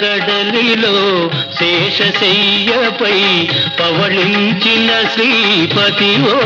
కడలిలో శేషశయ్యపై పవళించిన శ్రీపతివో